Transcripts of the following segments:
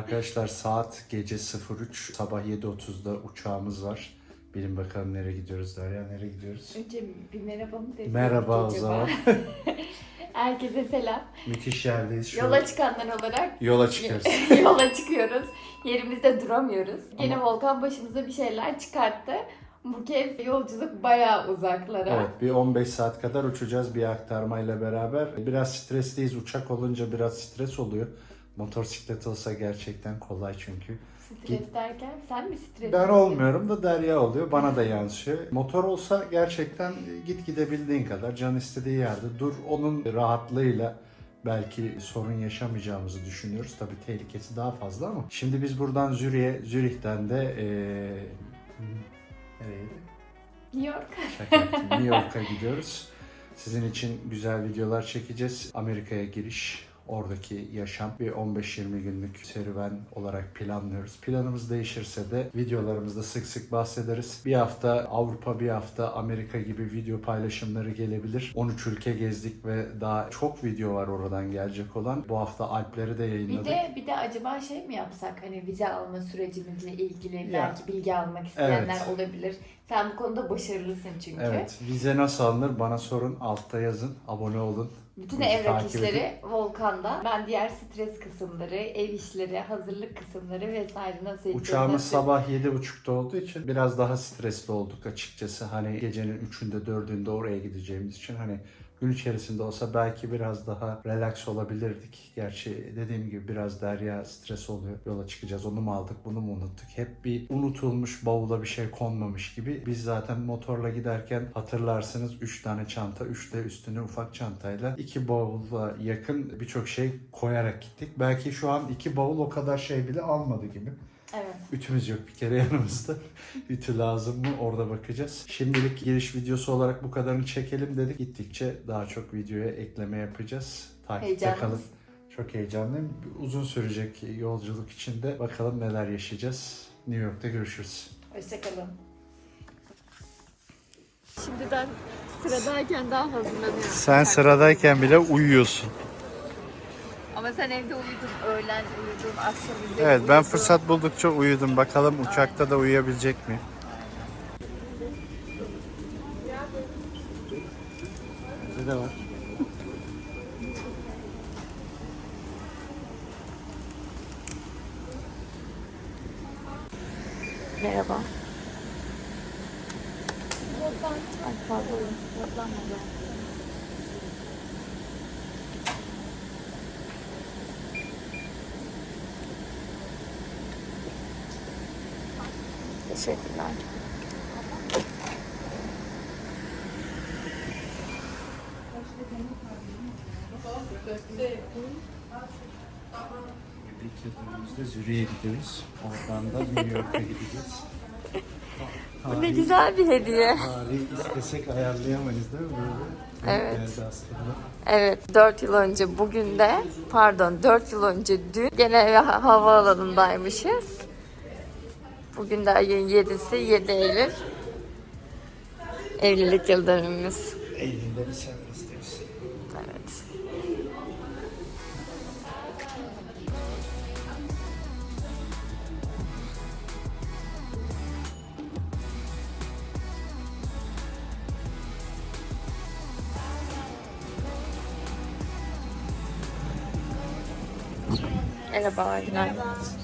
Arkadaşlar saat gece 03 sabah 7.30'da uçağımız var. Bilin bakalım nereye gidiyoruz Derya nereye gidiyoruz? Önce bir merhaba mı desek Merhaba o acaba? zaman. Herkese selam. Müthiş yerdeyiz şu Yola an. çıkanlar olarak Yola çıkıyoruz. yola çıkıyoruz. Yerimizde duramıyoruz. Gene Ama- Volkan başımıza bir şeyler çıkarttı. Bu kez yolculuk bayağı uzaklara. Evet bir 15 saat kadar uçacağız bir aktarmayla beraber. Biraz stresliyiz. Uçak olunca biraz stres oluyor. Motosiklet olsa gerçekten kolay çünkü. Stres derken sen mi stres? Ben olmuyorum da Derya oluyor. Bana da yansıyor. Motor olsa gerçekten git gidebildiğin kadar can istediği yerde dur. Onun rahatlığıyla belki sorun yaşamayacağımızı düşünüyoruz. Tabii tehlikesi daha fazla ama. Şimdi biz buradan Zürih'e, Zürih'ten de eee nereydi? New York. Şaka yaptım. New York'a gidiyoruz. Sizin için güzel videolar çekeceğiz. Amerika'ya giriş, oradaki yaşam bir 15-20 günlük serüven olarak planlıyoruz. Planımız değişirse de videolarımızda sık sık bahsederiz. Bir hafta Avrupa, bir hafta Amerika gibi video paylaşımları gelebilir. 13 ülke gezdik ve daha çok video var oradan gelecek olan. Bu hafta Alpleri de yayınladık. Bir de bir de acaba şey mi yapsak hani vize alma sürecimizle ilgili Ya. belki bilgi almak isteyenler Evet. olabilir. Sen bu konuda başarılısın çünkü. Evet, vize nasıl alınır bana sorun. Altta yazın, abone olun. Bütün Bizi evrak takip işleri Volkan'da. Ben diğer stres kısımları, ev işleri, hazırlık kısımları vesaire nasıl Uçağımız nasıl- sabah 7.30'da olduğu için biraz daha stresli olduk açıkçası. Hani gecenin 3'ünde 4'ünde oraya gideceğimiz için hani gün içerisinde olsa belki biraz daha relax olabilirdik. Gerçi dediğim gibi biraz derya stres oluyor. Yola çıkacağız onu mu aldık bunu mu unuttuk. Hep bir unutulmuş bavula bir şey konmamış gibi. Biz zaten motorla giderken hatırlarsınız 3 tane çanta 3 de üstüne ufak çantayla 2 bavulla yakın birçok şey koyarak gittik. Belki şu an 2 bavul o kadar şey bile almadı gibi. Evet. Ütümüz yok bir kere yanımızda. Ütü lazım mı orada bakacağız. Şimdilik giriş videosu olarak bu kadarını çekelim dedik. Gittikçe daha çok videoya ekleme yapacağız. Takipte kalın. Çok heyecanlıyım. Uzun sürecek yolculuk içinde bakalım neler yaşayacağız. New York'ta görüşürüz. Hoşçakalın. Şimdiden sıradayken daha hazırlanıyorum. Sen sıradayken bile uyuyorsun. Ama sen evde uyudun, öğlen uyudun, akşam üzeri Evet ben uyudun. fırsat buldukça uyudum. Bakalım uçakta da uyuyabilecek miyim? Bende de var. Merhaba. Ay pardon. Teşekkürler. İlk yatırımımızda Zürich'e gidiyoruz. Oradan da New York'a gideceğiz. Bu ne güzel bir hediye. Tarihi istesek ayarlayamayız değil mi böyle? Evet. Geldi aslında. Evet 4 yıl önce bugün de pardon 4 yıl önce dün gene ha- havaalanındaymışız. Bugün de ayın 7'si 7 Eylül. Evlilik yıl dönümümüz. Eylül'de bir serbestiyiz. Evet. Merhaba, günaydın.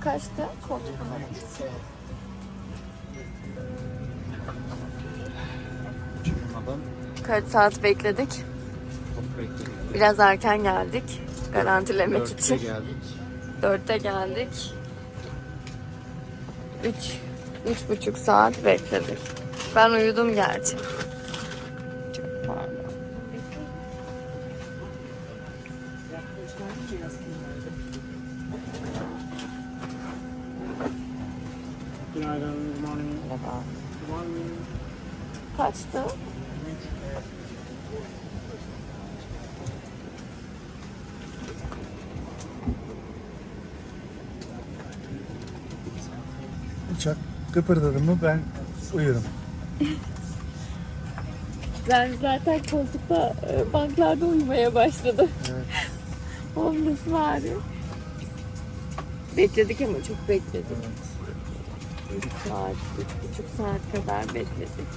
Kaçtı? Koltuk numarası. Çıkmadan Kaç saat bekledik? çok bekledik. Biraz erken geldik. Garantilemek Dörtte için. geldik. Dörtte geldik. Üç, üç buçuk saat bekledik. Ben uyudum gerçi. Kaçtı? Uçak kıpırdadı mı ben uyurum. Ben zaten koltukta, e, banklarda uyumaya başladım. Olması var. Bekledik ama çok bekledik. Bir saat, bir buçuk saat kadar bekledik.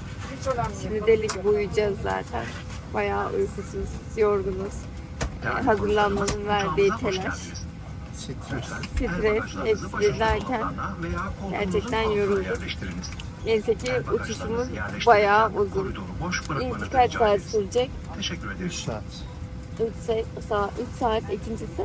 Şimdi deli gibi uyuyacağız zaten. Bayağı uykusuz, yorgunuz. Ee, hazırlanmanın verdiği telaş, stres, hepsi birlerken gerçekten yorulduk. Neyse ki uçuşumuz bayağı uzun. İlk kaç saat sürecek? Teşekkür 3 ederiz. saat. 3 saat, 3 saat İkincisi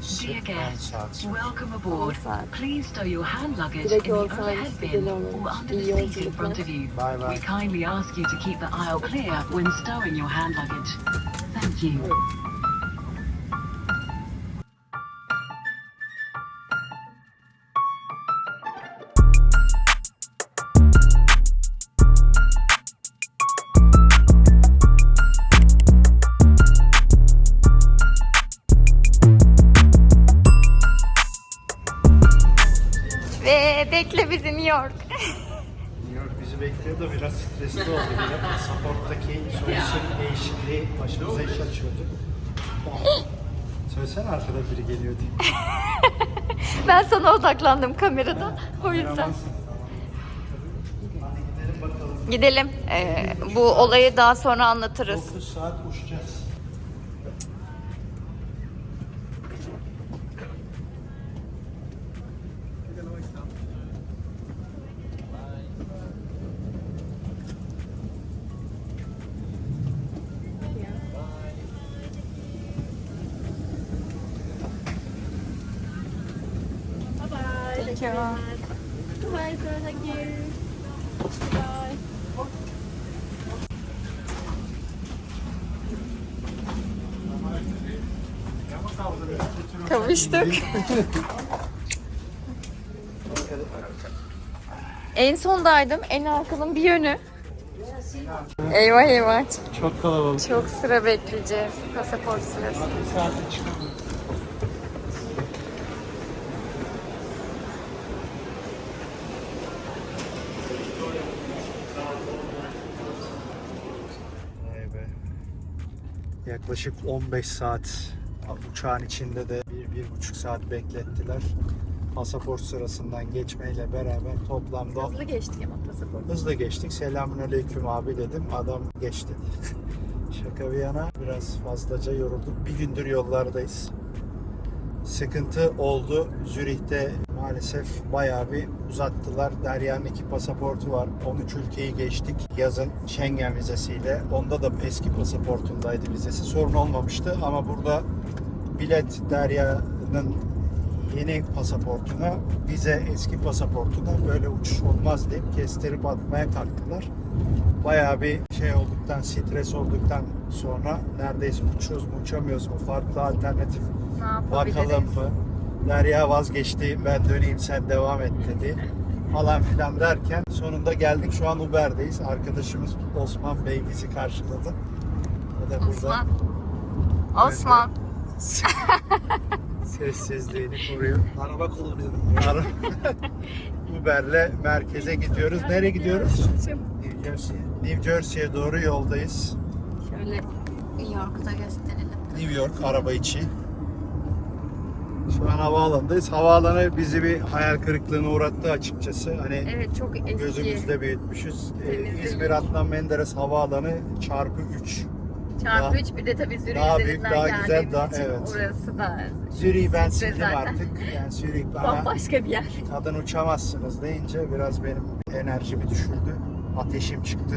Dear 10 guests, welcome aboard. Please stow your hand luggage in the olsaydı overhead bin or under the seat in front of you. Bye bye. We kindly ask you to keep the aisle clear when stowing your hand luggage. Thank you. York. New York bizi bekliyor da biraz stresli oldu yine. Pasaporttaki soy isim değişikliği başımıza iş açıyordu. Söylesene arkada biri geliyor diye. Ben sana odaklandım kamerada. O yüzden. Gidelim. Ee, bu olayı daha sonra anlatırız. 9 saat uçacağız. Thank you. Kavuştuk. en sondaydım. En arkanın bir yönü. Eyvah eyvah. Çok kalabalık. Çok sıra bekleyeceğiz. Pasaport sırası. Bir saate çıkalım. Yaklaşık 15 saat uçağın içinde de bir, bir buçuk saat beklettiler. Pasaport sırasından geçmeyle beraber toplamda Hızlı geçtik ama pasaport. Hızlı geçtik. Selamünaleyküm abi dedim. Adam geç dedi. Şaka bir yana biraz fazlaca yorulduk. Bir gündür yollardayız. Sıkıntı oldu. Zürih'te maalesef bayağı bir uzattılar. Derya'nın iki pasaportu var. 13 ülkeyi geçtik. Yazın Schengen vizesiyle. Onda da eski pasaportundaydı vizesi. Sorun olmamıştı ama burada bilet Derya'nın yeni pasaportuna, vize eski pasaportuna böyle uçuş olmaz deyip kestirip atmaya kalktılar. Bayağı bir şey olduktan, stres olduktan sonra neredeyse uçuyoruz mu uçamıyoruz mu, farklı alternatif bakalım mı? Derya vazgeçti, ben döneyim sen devam et dedi. Falan filan derken sonunda geldik şu an Uber'deyiz. Arkadaşımız Osman Bey bizi karşıladı. O da burada Osman. Osman. sessizliğini koruyor. Araba kullanıyorum. Uber'le merkeze gidiyoruz. Nereye gidiyoruz? New Jersey'ye. New Jersey'ye doğru yoldayız. Şöyle New York'u da gösterelim. New York araba içi. Şu an havaalanındayız. Havaalanı bizi bir hayal kırıklığına uğrattı açıkçası. Hani Evet çok eski. gözümüzde büyütmüşüz. Ee. İzmir Adnan Menderes Havaalanı çarpı 3. Çarpı Daha- 3 bir de tabii Zürih daha büyük, üzerinden daha güzel, geldiğimiz daha- için evet. orası da Zürih'i ben sildim zaten. artık. Yani Zürih bana bambaşka bir yer. kadın uçamazsınız deyince biraz benim enerjimi düşürdü. Ateşim çıktı.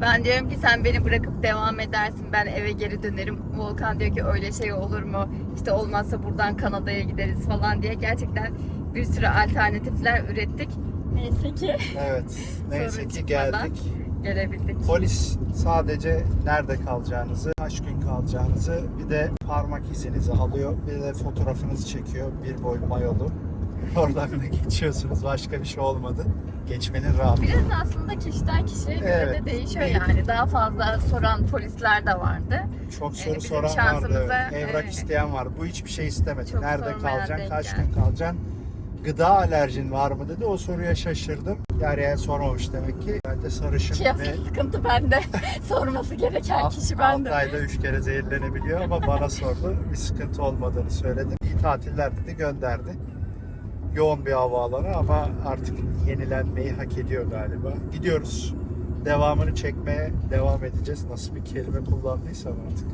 Ben diyorum ki sen beni bırakıp devam edersin ben eve geri dönerim. Volkan diyor ki öyle şey olur mu? İşte olmazsa buradan Kanada'ya gideriz falan diye gerçekten bir sürü alternatifler ürettik. Neyse ki Evet. Neyse ki geldik. gelebildik. Polis sadece nerede kalacağınızı, kaç gün kalacağınızı, bir de parmak izinizi alıyor. Bir de fotoğrafınızı çekiyor. Bir boy mayolu. Oradan da geçiyorsunuz. Başka bir şey olmadı. Geçmenin rahatlığı. Biraz aslında kişiden kişiye göre Evet. de değişiyor yani. Daha fazla soran polisler de vardı. Çok soru bizim soran vardı. şansımıza, evet. Evrak evet. isteyen var. Bu hiçbir şey istemedi. Çok Nerede kalacaksın, kaç gün kalacaksın. gıda alerjin var mı dedi. O soruya şaşırdım. Derya'ya sormamış demek ki. Ben de sarışın Ki asıl sıkıntı bende. Sorması gereken kişi bendim. 6 ayda 3 kere zehirlenebiliyor ama bana sordu. Bir sıkıntı olmadığını söyledi. İyi tatiller dedi gönderdi. Yoğun bir havaalanı ama artık yenilenmeyi hak ediyor galiba. Gidiyoruz. Devamını çekmeye devam edeceğiz. Nasıl bir kelime kullandıysam artık.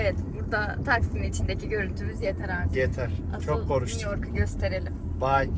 Evet burada taksinin içindeki görüntümüz yeter artık. Yeter. Asıl Çok New konuştuk. York'u gösterelim. Bye.